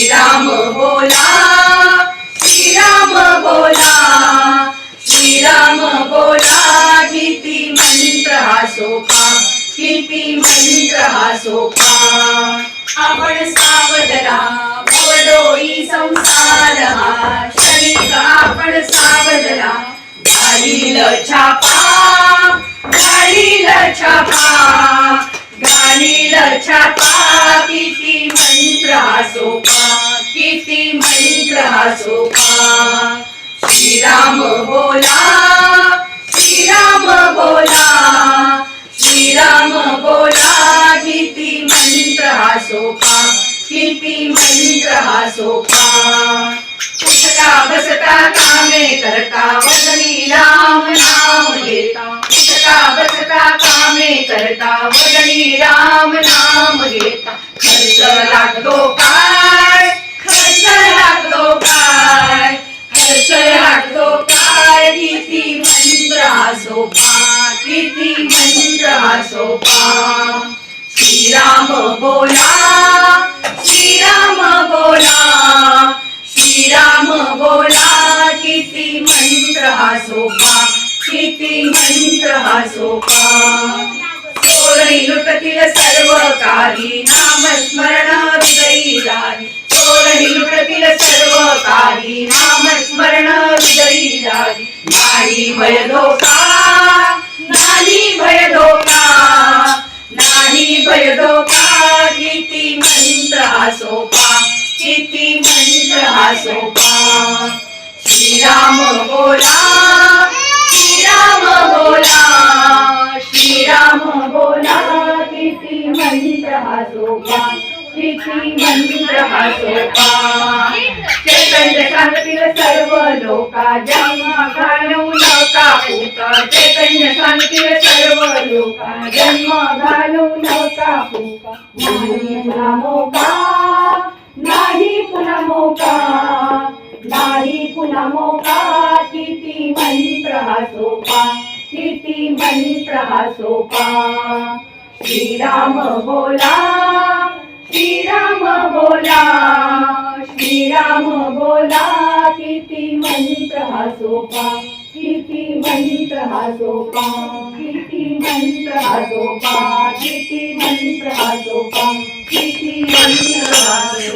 श्रीराम बोला श्रीराम बोला श्रीराम बोला किती मंत्र हा सोपा किती मंत्र हा सोपा. आपण सावध राहा भवडोई संसार हा. क्षणिक आपण सावध राहा घालील छापा घालील छापा. सोपा उठता बसता कामे करता वदनी राम नाम घेता। उठता बसता कामे करता वदनी राम नाम घेता। खर्च लागतो काय? खर्च लागतो काय? खर्च लागतो काय? किती मंत्र हा सोपा किती मंत्र हा सोपा श्रीराम बोला बोला. श्रीराम बोला. किती मंत्र हा सोपा. किती मंत्र हा सोपा. चोरी लुटतील सर्व काही. नामस्मरण हृदयी जाई चोरणी लुटतील सर्व काही. नामस्मरण हृदयी जाई नाही भय धोका. नाही भय धोका. नाही भय धोका. किती मंत्र हा सोपा. किती मंत्र हा सोपा. श्रीराम बोला श्रीराम बोला श्रीराम बोला किती मंत्र हा सोपा. किती मंत्र हा सोपा. चैतन्य सांगतील सर्व लोका जन्म घालू नका फुका चैतन्य सांगतील सर्व लोका जन्म घालू नका फुका नाही मोका किती मंत्र हा सोपा किती मंत्र हा सोपा. श्रीराम बोला श्रीराम बोला श्रीराम बोला किती मंत्र हा सोपा किती मंत्र हा सोपा किती मंत्र हा सोपा किती मंत्र हा सोपा किती मंत्र हा सोपा.